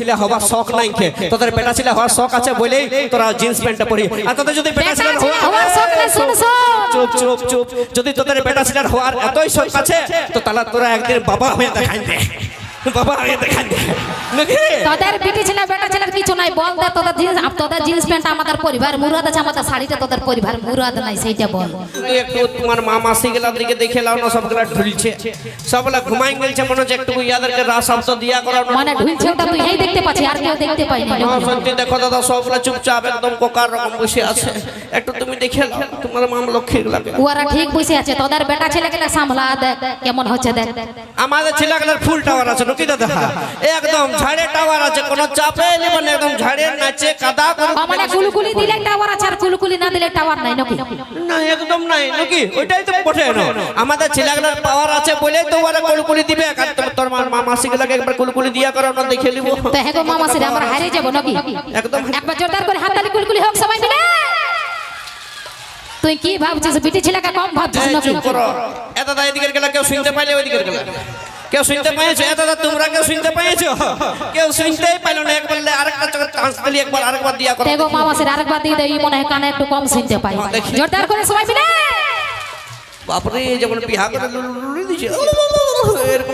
ছেলে হওয়ার শখ নাই খে তোদের বেটা ছেলে হওয়ার শখ আছে বলেই তোরা জিন্স প্যান্টটা পরি। আর তোদের যদি বেটা ছেলে হওয়ার শখ না শুন শুন চুপ চুপ চুপ যদি তোদের বেটা ছেলে হওয়ার এতই শখ আছে তো তাহলে তোরা একদিন বাবা হয়ে দেখাই দে। বাবা দেখাই তোদের বিটি ছেলে বেটা ছেলের কিছু নাই। বল দে তোদের জিন্স তোদের জিন্স প্যান্ট আমাদের পরিবার মুরাদ আছে আমাদের শাড়িটা তোদের পরিবার মুরাদ নাই সেইটা বল। তুই একটু তোমার মা মাসি দিকে দেখে লাও না সবগুলা ঢুলছে। সবগুলা ঘুমাই গেলছে মনে হচ্ছে একটু ইয়াদেরকে রাস শব্দ দিয়া করার মানে ঢুলছে ওটা তুই এই দেখতে পাচ্ছি আর কেউ দেখতে পাইনি হ্যাঁ, সত্যি দেখো দাদা সবগুলা চুপচাপ একদম কোকার রকম বসে আছে। একটু দেখে তোমার মাম লক্ষ্মী লাগে ওরা ঠিক বসে আছে তোদের বেটা ছেলেকে সামলা দেখ কেমন হচ্ছে দেখ আমাদের ছেলেগুলোর ফুল টাওয়ার আছে নাকি দাদা একদম ঝাড়ে টাওয়ার আছে কোনো চাপে নেবেন একদম ঝাড়ে নাচে কাদা করে মানে কুলকুলি দিলে টাওয়ার আছে আর কুলকুলি না দিলে টাওয়ার নাই নাকি না একদম নাই নাকি ওইটাই তো বটে না আমাদের ছেলেগুলোর পাওয়ার আছে বলেই তো ওরা কুলকুলি দিবে তোর- তোর মা মা মাসিগুলোকে একবার কুলকুলি দিয়া করে ওটা দেখে নিব তো হ্যাঁ গো আমরা হারিয়ে যাব নাকি একদম একবার জোরদার করে হাততালি কুলকুলি হোক সবাই মিলে তুই কি ভাবছিস? বিটি ছেলেকে কম ভাবছিস নাকি চুপ করো। এত দা এদিকের গেলা কেউ শুনতে পাইলে ওইদিকের গেলা। কেউ শুনতে পাইছো? এত দা তোমরা কেউ শুনতে পাইছো? কেউ শুনতেই পাইলো না। একবার আরেকটা চান্স দিলি একবার আরেকবার দিয়া করো। তেগো মামা সিরে আরেকবার দিয়ে দেই মনে হয় কানে একটু কম শুনতে পাই হ্যাঁ, জোরদার করে সবাই মিলে। বাপরে যেমন বিহা করে লুলুলুলু দিছে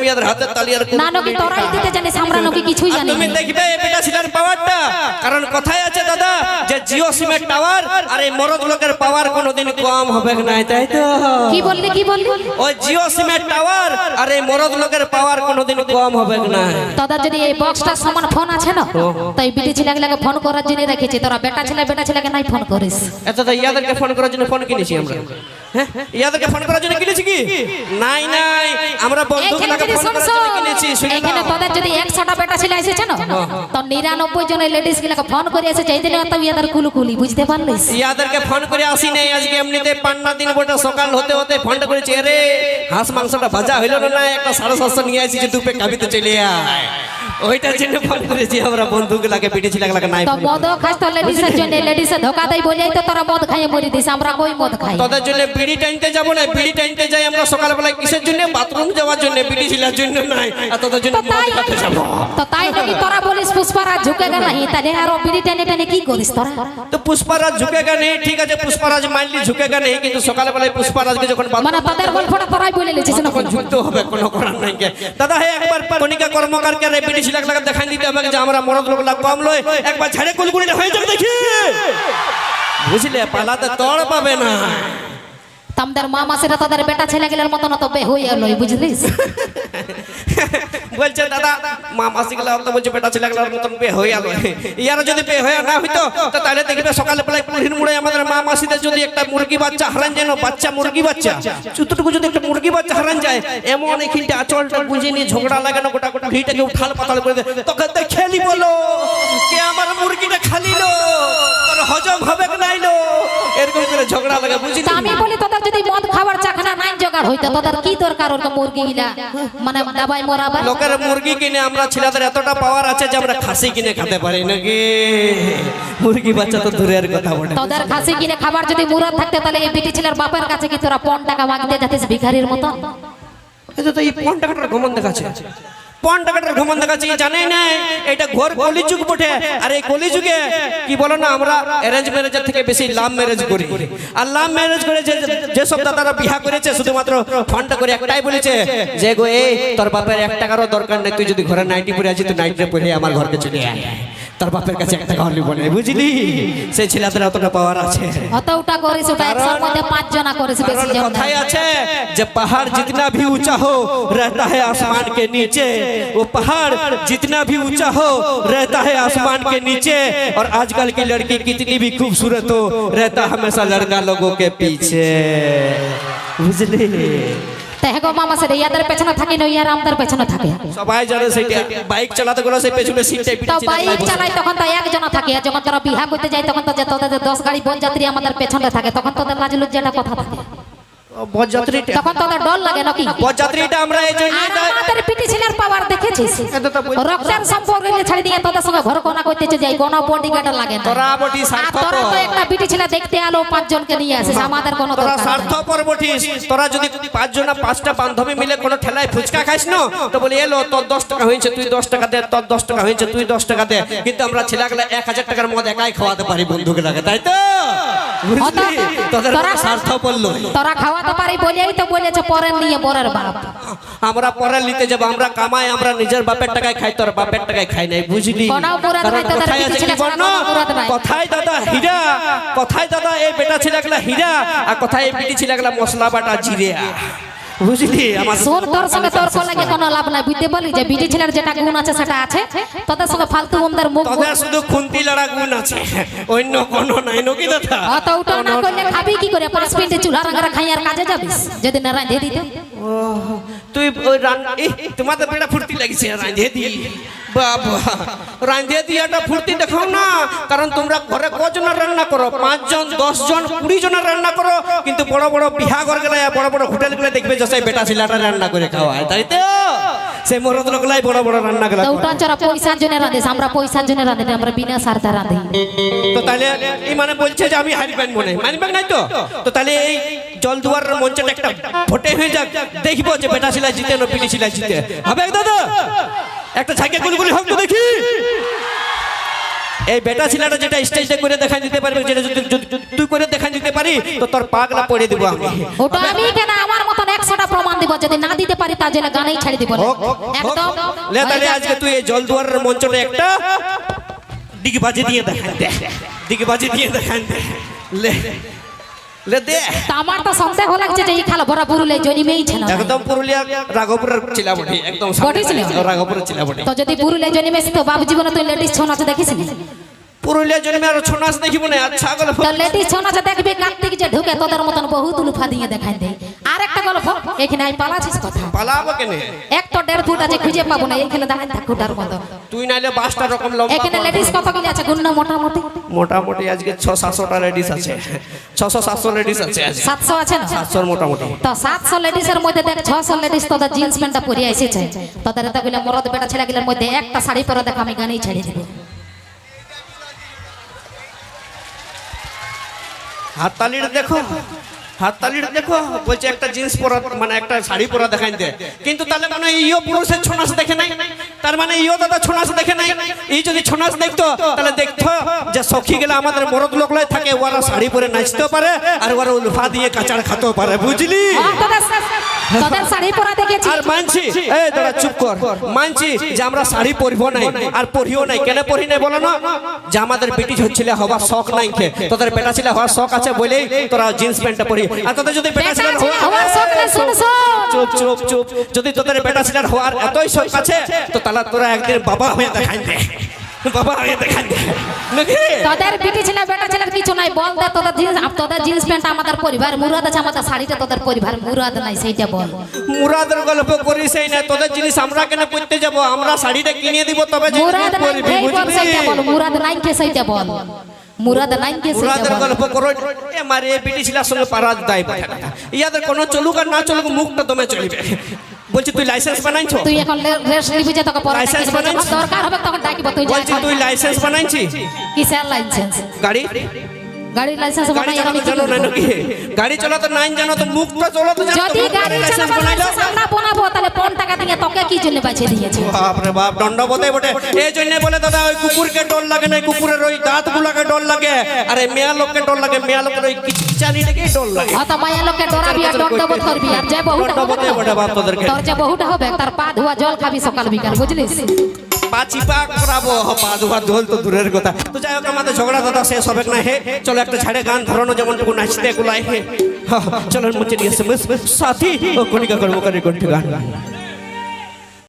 ইয়াদের হাতের তালি আর না নাকি তোরাই দিতে জানিস আমরা নাকি কিছুই জানি তুমি দেখবে বেটা ছিলার পাওয়ারটা কারণ কথাই আছে দাদা যে জিও সিমের টাওয়ার আর এই মরদ লোকের পাওয়ার কোনোদিন কম হবে না তাই তো? কি বললি কি বললি? ওই জিও সিমের টাওয়ার আর এই মরদ লোকের পাওয়ার কোনোদিন কম হবে না। তোদের যদি এই বক্সটার সমান ফোন আছে না তাই বিটি ছেলেগুলোকে ফোন করার জন্য রেখেছি। তোরা বেটা ছেলে বেটা ছেলেকে নাই ফোন করিস। এত তো ইয়াদেরকে ফোন করার জন্য ফোন কিনেছি আমরা। হ্যাঁ? ইয়াদেরকে ফোন করার জন্য কিনেছি কি? নাই নাই। আমরা এইখানে বন্ধুগুলোকে যদি ফোন শোন করার জন্য কিনেছি শুনে এইখানে নাও। তোদের যদি একশোটা বেটা ছেলে এসেছে না তো নিরানব্বই জনের লেডিস গুলাকে ফোন করে এসেছে এই দিলে তো ইয়াদের কুলুকুলি বুঝতে পারলিস? ইয়াদেরকে ফোন করে আসি নাই আজকে এমনিতে পান্না দিন বটে সকাল হতে হতে ফোন করেছে রে হাঁস মাংসটা ভাজা হইল না একটা সাড়ে সাতশো নিয়ে আসি যে দুপে কাবিতে চলে আয়। ওইটার জন্য ফোন করেছি আমরা বন্ধুগুলাকে পিটেছি লাগলাকে নাই তো ফোন। মদ খাস তো লেডিসের জন্য লেডিসে ধোকা দেয় বলেই তো তোরা মদ খাইয়ে মরি দিস আমরা কই মদ খাই? তোদের জন্য বিড়ি টাইনতে যাব না বিড়ি টাইনতে যাই আমরা সকালবেলায় কিসের জন্য? বাথরুম যাওয়ার জন্য বিড়ি ছিলার জন্য নাই আর তোদের জন্য মদ খেতে যাব। তো তাই নাকি তোরা বলিস পুষ্পারা ঝুঁকে গেল নাই তাহলে আরও বিড়ি টেনে টেনে কি করিস তোরা? তো পুষ্পারাজ নেই ঠিক আছে পুষ্পারাজ মানলি ঝুঁকেগা নেই কিন্তু সকালবেলায় পুষ্পারাজকে যখন মানে তোদের গল্পটা তোরাই বলে লিছিস না ঝুঁকতে হবে কোনো করার নাই দাদা হে একবার কণিকা কর্মকারকে ছিলাক লাগা দেখাই দিতে হবে যে আমরা মরদ লোক কম লয় একবার ছেড়ে কুলকুড়ি হয়ে যাবে দেখি। বুঝলে পালাতে তর পাবে না। তোমাদের মা মাসেরা তাদের বেটা ছেলে গেলের মতন তো বে হয়ে এলো বুঝলিস? বলছে দাদা, মা মাসি গেলা তো বলছে বেটা ছেলে গেলার মতন বে হয়ে গেল। ইয়ার যদি বে হয়ে না হইতো, তো তাহলে দেখবে সকালে বেলায় কুড়ির মুড়ে আমাদের মা মাসিদের যদি একটা মুরগি বাচ্চা হারান যেন, বাচ্চা মুরগি বাচ্চা চুতটুকু যদি একটা মুরগি বাচ্চা হারান যায়, এমন এখানটা আচলটা গুঁজে নিয়ে ঝগড়া লাগানো গোটা গোটা ভিটাকে উঠাল পাতাল করে দেয়। তখন তো খেলি বলো, কে আমার মুরগিটা খালিলো? হজম হবে কি নাইলো এরকম করে ঝগড়া লাগা বুঝলি আমি বলি তোদের যদি মদ খাবার চাখানা নাই জোগাড় হইতো তোদের কি দরকার ওরকম মুরগি গিলা মানে দাবাই মরাবার লোকের মুরগি কিনে আমরা ছেলেদের এতটা পাওয়ার আছে যে আমরা খাসি কিনে খেতে পারি নাকি? মুরগি বাচ্চা তো দূরের কথা বলে তোদের খাসি কিনে খাবার যদি মুরাদ থাকতে তাহলে এই বিটি ছেলের বাপের কাছে কি তোরা পন টাকা মাগতে যাতিস ভিখারির মতো? এটা তো এই পন টাকাটার ঘমন দেখাচ্ছে। এই কলিযুগে কি বলো না, আমরা অ্যারেঞ্জ ম্যারেজের থেকে বেশি লাভ ম্যারেজ করি। আর লাভ ম্যারেজ করে যে বিহা করেছে, শুধুমাত্র ফোনটা করে বলেছে যে গো বাপের এক টাকারও দরকার নাই, তুই যদি ঘরে নাইটি পরে আছিস তুই নাইটিতে পরে আমার ঘরকে চলে আয়। তোর বাপের কাছে একটা হলি বলে বুঝলি সেই ছেলেদের অতটা পাওয়ার আছে অতটা করিস ওটা একশোর মধ্যে পাঁচ জনা করিস বেশি কারণ জন কথাই আছে যে पहाड़ जितना भी ऊंचा हो रहता है आसमान के नीचे वो पहाड़ जितना भी ऊंचा हो रहता है आसमान के नीचे और आजकल की लड़की कितनी भी खूबसूरत हो रहता हमेशा लड़का लोगों के पीछे বুঝলি তা মামা সে ইয়াদের পেছনে থাকি না ইয়ার আমাদের পেছনে থাকে। সবাই জানে সেটা। বাইক চালাতে গেলে সেই পেছনে সিটটাই তো বাইক চালাই তখন তো একজনা থাকে। আর যখন তারা বিহা করতে যাই তখন তো যে তোদের দশ গাড়ি বন যাত্রী আমাদের পেছনে থাকে তখন তোদের লাজ লজ্জাটা কথা থাকে। ও বরযাত্রীটা তখন তোদের ডর লাগে নাকি? বরযাত্রীটা আমরা এই জন্য আমাদের পিটি ছেলের পাওয়ার দেখেছিস? তো। রক্তের সম্পর্ক নিয়ে ছাড়ি দিয়ে তোদের সঙ্গে ঘর কোনা করতেছে যাই কোনো বডিগার্ড লাগে তোরা বটি স্বার্থপর। তোরা তো একটা পিটি ছেলে দেখতে আলো পাঁচজনকে নিয়ে আসিস আমাদের কোনো তোরা। স্বার্থপর বটিস। তোরা যদি পাঁচজন না পাঁচটা বান্ধবী মিলে কোনো ঠেলায় ফুচকা খাইস না তো বলি এলো তোর দশ টাকা হয়েছে তুই দশ টাকা দে তোর দশ টাকা হয়েছে তুই দশ টাকা দে। কিন্তু আমরা ছেলেগুলো এক হাজার টাকার মধ্যে একাই খাওয়াতে পারি বন্ধুকে লাগে তাই তো? তোরা- স্বার্থ পড়ল। তোরা খাওয়াতে পারি বলেই তো বলেছে পরের নিয়ে পরের বাপ। আমরা পরে নিতে যাব আমরা কামাই আমরা নিজের বাপের টাকায় খাই তোর বাপের টাকায় খাই নাই বুঝলি? কথায় দাদা হীরা? কথায় দাদা এই বেটা ছিল হীরা? আর কথায় এই বিটি ছেলেগুলা মশলা বাটা জিরে বুঝলি? আমার শোন তোর সঙ্গে তোর লাগে কোনো লাভ নাই। বুঝতে বলি যে বিটি ছেলের যেটা গুণ আছে সেটা আছে তোদের সঙ্গে ফালতু ওদের মুখ তোদের শুধু খুন্তি লড়া গুণ আছে অন্য কোনো নাই নকি দাদা? অত উঠো না করলে খাবি কি করে? পাঁচ মিনিটে চুলা রাঙা খাই আর কাজে যাবিস যদি না রাঁধে দিতে। ও, তুই ওই রান এই, তোমাদের বেটা ফুর্তি লাগছে রাঁধে দি বাবা রাঁধে দিয়াটা ফুর্তি দেখাও না। কারণ তোমরা ঘরে কজনের রান্না করো? পাঁচজন দশ জন কুড়ি জনের রান্না করো। কিন্তু বড় বড় বিহা ঘর গেলে বড় বড় হোটেলগুলো দেখবে যে বেটা ছেলেটা রান্না করে খাওয়ায় তাই তো? সেই মরদ লোকলাই বড় বড় রান্না গুলা তো। উঠান চড়া পয়সার জন্য রাঁধিস আমরা পয়সার জন্য রাঁধি আমরা বিনা স্বার্থে রাঁধি। তো তাহলে এই মানে বলছে যে আমি হারিবেন মনে মানবেন নাই তো? তো তাহলে এই জল দুয়ারের মঞ্চটা একটা ভোটে হয়ে যাক দেখব যে বেটা ছিলা জিতে না পিটি ছিলা জিতে। হবে দাদা? একটা ঝাঁকে গুলগুলি হোক তো দেখি। এই বেটা ছিলাটা যেটা স্টেজে করে দেখাই দিতে পারবে যেটা যদি তুই করে দেখাই দিতে পারি তো তোর পাগলা পড়ে দিব আমি। ওটা আমি কেন আমার মতন একশোটা প্রমাণ দিব? যদি না দিতে পারি তার জন্য গানেই ছাড়ি দিব একদম। লে তাহলে আজকে তুই এই জল দুয়ারের মঞ্চটা একটা দিকে বাজি দিয়ে দেখান দে। দিকে বাজি দিয়ে দেখান দে। লে। লে দে আমার তো সন্দেহ লাগছে যে এই খালো ভরা পুরুলে জন্মেই ছিল। একদম পুরুলিয়া রাঘবপুরের একদম সামনে বটি ছিল? রাঘবপুরের তো যদি পুরুলে জন্মেছি তো বাবু জীবনে তুই লেডিস ছৌ নাচ দেখিস পুরুলিয়া জন্মে আর ছৌ নাচ দেখিব না আর ছাগল তো লেডিস ছৌ নাচ দেখবি কার্তিক যে ঢুকে তোদের মতন বহুত লুফা দিয়ে দেখাই দে আর একটা গল্প এখানে আই পালাছিস কথা। পালাবো কেনে? এক তো দেড় ফুট আছে খুঁজে পাবো না এখানে দাঁড়াই থাক ফুটার মতন তুই নাইলে বাসটা রকম লম্বা এখানে লেডিস কত গুলি আছে গুণ মোটামুটি? মোটামুটি আজকে ছ সাতশোটা লেডিস আছে। ছশো সাতশো লেডিস আছে আজকে। সাতশো আছে না? সাতশোর মোটামুটি। তো সাতশো লেডিসের মধ্যে দেখ ছশো লেডিস তোদের জিন্স প্যান্টটা পরে এসেছে। তোদের এতগুলো মরদ বেটা ছেলেগুলোর মধ্যে একটা শাড়ি পরে দেখ আমি গানেই ছেড়ে দেবো। হাততালির দেখো হাততালির দেখো, বলছে একটা জিন্স পরা মানে একটা শাড়ি পরা দেখাই দে। কিন্তু তাহলে মানে ইও পুরুষের ছনাস দেখে নাই। তার মানে ইও দাদা ছনাস দেখে নাই। এই যদি ছনাস দেখতো, তাহলে দেখতো যে সখী গেলে আমাদের মরদ লোকলাই থাকে ওরা শাড়ি পরে নাচতেও পারে, আর ওরা উলফা দিয়ে কাঁচার খাতেও পারে, বুঝলি? তোদের শাড়ি পরা দেখেছি। আর মানছি। এই দাদা চুপ কর। মানছি যে আমরা শাড়ি পরব নাই আর পরিও নাই। কেন পরি নাই বলো না? যে আমাদের হওয়ার শখ নাই খে তোদের বেটা ছিল হওয়ার শখ আছে বলেই তোরা জিন্স প্যান্টটা পরি। আর তোদের যদি বেটা ছিল ছেলে হওয়ার শখ নেই, শোন, শোন। চুপ চুপ চুপ। যদি তোদের বেটা ছিল হওয়ার এতই শখ আছে তো তাহলে তোরা একদিন বাবা হয়ে দেখাই দে। বাবা দেখাই নাকি? তোদের বিটি ছেলে বেটা কিছু নাই বল দে তোদের জিন্স আপ- তোদের জিন্স প্যান্ট আমাদের পরিবার মুরাদ আছে আমাদের শাড়িটা তোদের পরিবার মুরাদ নাই সেইটা বল। মুরাদের গল্প করিস এই না তোদের জিনিস আমরা কেন পড়তে যাব? আমরা শাড়িটা কিনে দিব তবে মুরাদ নাই বল সেইটা বল মুরাদ নাই কে সেইটা বল? মুরাদ নাই কে মুরাদের গল্প করো এ মারে বিটি ছিলার সঙ্গে পারাজ কথাটা ইয়াদের কোনো চলুক আর না চলুক মুখটা দমে চলিবে। বলছি তুই লাইসেন্স বানাইছো? তুই এখন রেস্ট নিবি যে তোকে পড়া লাইসেন্স বানাইছো? দরকার হবে তখন ডাকিব তুই বলছি তুই লাইসেন্স বানাইছি? কিসের লাইসেন্স গাড়ি। গাড়ির লাইসেন্স বানাই আমি জানো না নাকি? গাড়ি চালাতে নাই জানো তো মুখটা চালাতে জানো যদি গাড়ি বানাইলো লাইসেন্স আমরা বানাবো তাহলে কোন টাকা দিয়ে তোকে কি জন্য বাঁচিয়ে দিয়েছে? বাপ রে বাপ দণ্ড বটে। বটে এই জন্য বলে দাদা ওই কুকুরকে ডর লাগে না কুকুরের ওই দাঁত গুলাকে ডর লাগে। আরে মেয়া লোককে ডর লাগে মেয়া লোকের ওই লেগে ডর লাগে? অত মায়া লোককে ডরাবি আর দণ্ডবোধ করবি। আর যে বহুটা হবে। তোর যে হবে তার পা ধোয়া জল খাবি সকাল বিকাল বুঝলিস? পাচি পাক করাবো। পা ধোয়া ধোল তো দূরের কথা। তো যাই হোক, আমাদের ঝগড়া দাদা শেষ হবে না হে। চলো একটা ছাড়ে গান ধরানো, যেমন যখন নাচতে গুলাই হে। চলো মুচে নিয়ে সাথী, ও কণিকা কর্মকারী কণ্ঠে গান।